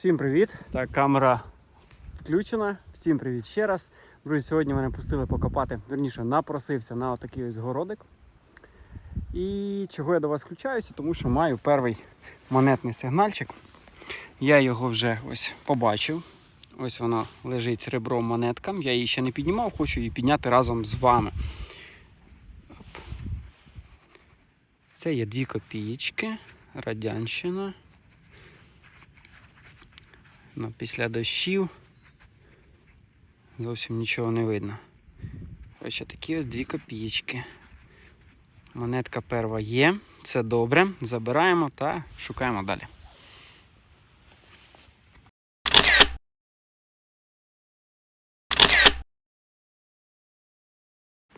Всім привіт! Так, камера включена. Всім привіт ще раз. Друзі, сьогодні мене пустили покопати, верніше, напросився на отакий ось городик. І чого я до вас включаюся? Тому що маю перший монетний сигнальчик. Я його вже ось побачив. Ось вона лежить ребром монетка. Я її ще не піднімав, хочу її підняти разом з вами. Це є 2 копієчки, радянщина. Ну, після дощів зовсім нічого не видно. Коротше, такі ось дві копійки. Монетка перша є, це добре. Забираємо та шукаємо далі.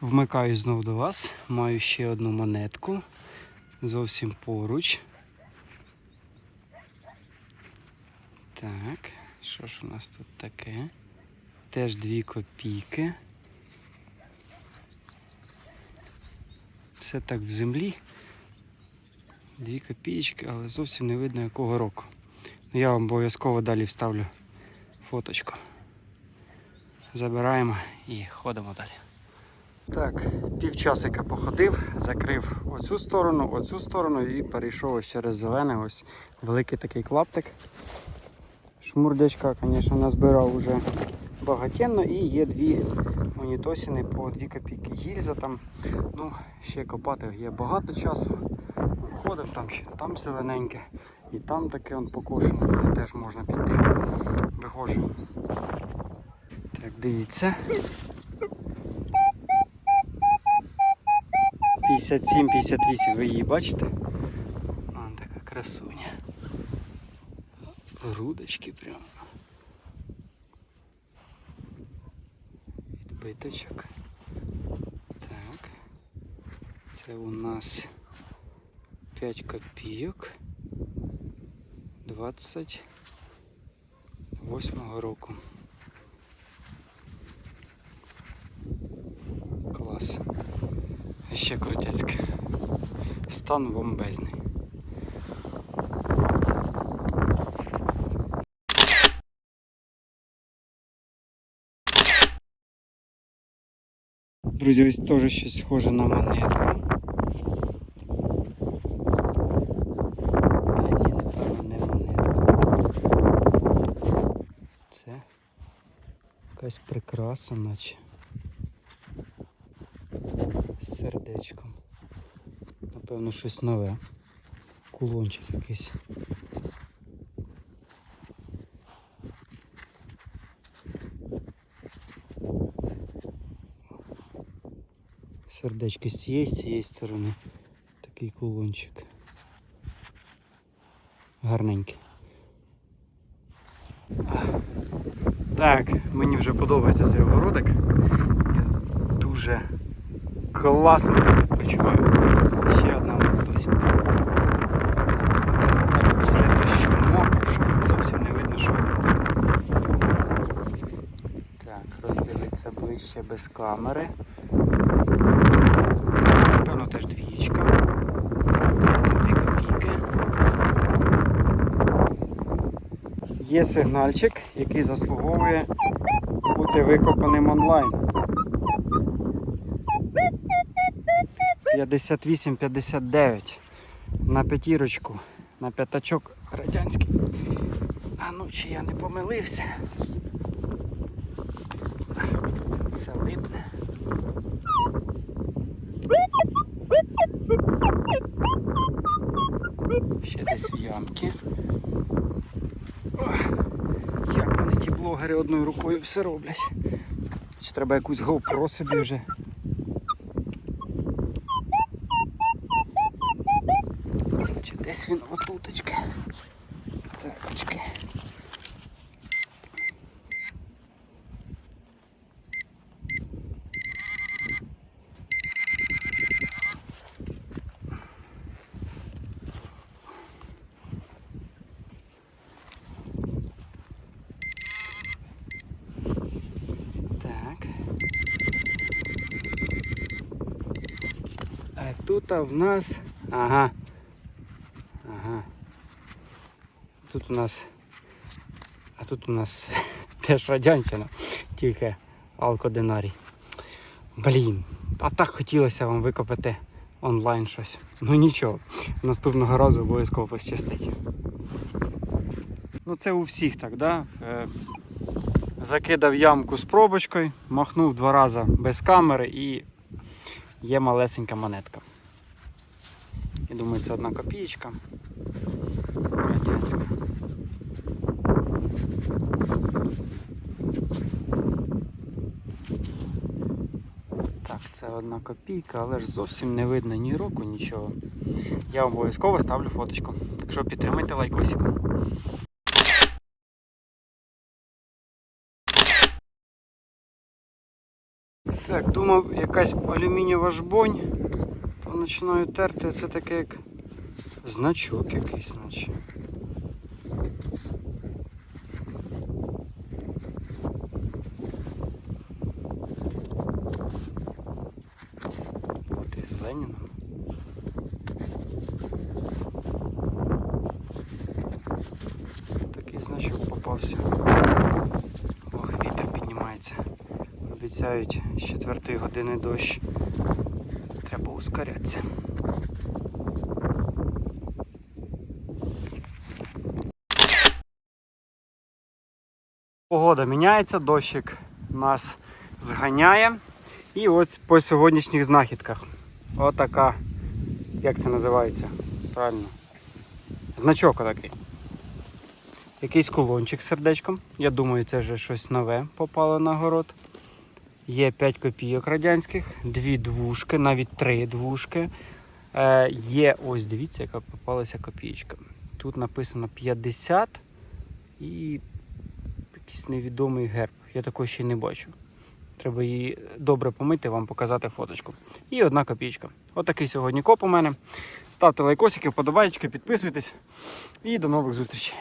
Вмикаю знов до вас. Маю ще одну монетку. Зовсім поруч. Так, що ж у нас тут таке? Теж дві копійки. Все так в землі. Дві копійки, але зовсім не видно якого року. Ну, Я вам обов'язково далі вставлю фоточку. Забираємо і ходимо далі. Так, півчасика походив, закрив оцю сторону, оцю сторону і перейшов ось через зелене, ось великий такий клаптик. Шмурдячка, звісно, назбирав уже багатенно і є дві монітосини по 2 копійки. Гільза там, ну, ще копати є багато часу. Ходив там ще, там зелененьке, і там таке он покошене, теж можна піти. Виходжу. Так, дивіться. 57-58, ви її бачите? Грудочки прямо. Відбиточок. Так. Це у нас 5 копійок 28 року. Клас. Ще крутецьке. Стан бомбезний. Друзі, ось теж щось схоже на монетку. Це якась прикраса, наче. З сердечком. Напевно, щось нове. Кулончик якийсь. Сердечко з цієї, з цієї сторони. Такий кулончик. Гарненький. Так, мені вже подобається цей огородик. Я дуже класно тут відпочиваю. Ще одна мотосінка. Після дощу мокро, що зовсім не видно, що робити. Так, роздивитися ближче без камери. Напевно, теж двієчка. Так, це дві копійки. Є сигнальчик, який заслуговує бути викопаним онлайн. 58-59 на п'ятірочку, на п'ятачок радянський. А ну чи я не помилився? Все липне. Ще десь в ямки. Блогери одною рукою все роблять. Чи треба якусь GoPro собі вже? Чи десь він отуточки. Так, очки. Так. А тут в нас. Ага. Ага. Тут у нас А тут у нас теж радянщина, тільки алкодинарій. Блін, а так хотілося вам викопати онлайн щось. Ну нічого, наступного разу обов'язково пощастить. Ну це у всіх так, да? Е, закидав ямку з пробочкою, махнув два рази без камери і є малесенька монетка. Я думаю, це одна копієчка. Радянська. Так, це одна копійка, але ж зовсім не видно ні року, нічого. Я обов'язково ставлю фоточку. Так що підтримайте лайкосиком. Так, думав, якась алюмінієва жбонь, то починаю терти, це таке як значок якийсь, наче. Обіцяють з 4 години дощ. Треба ускорятися. Погода міняється, дощик нас зганяє. І ось по сьогоднішніх знахідках. Отака, як це називається? Правильно. Значок отакий. Якийсь кулончик з сердечком. Я думаю, це вже щось нове попало на город. Є 5 копійок радянських, дві двушки, навіть три двушки. Е, є, ось дивіться, яка попалася копійка. Тут написано 50 і якийсь невідомий герб. Я такого ще не бачу. Треба її добре помити, вам показати фоточку. І одна копійка. Отакий сьогодні коп у мене. Ставте лайкосики, вподобайки, підписуйтесь. І до нових зустрічей.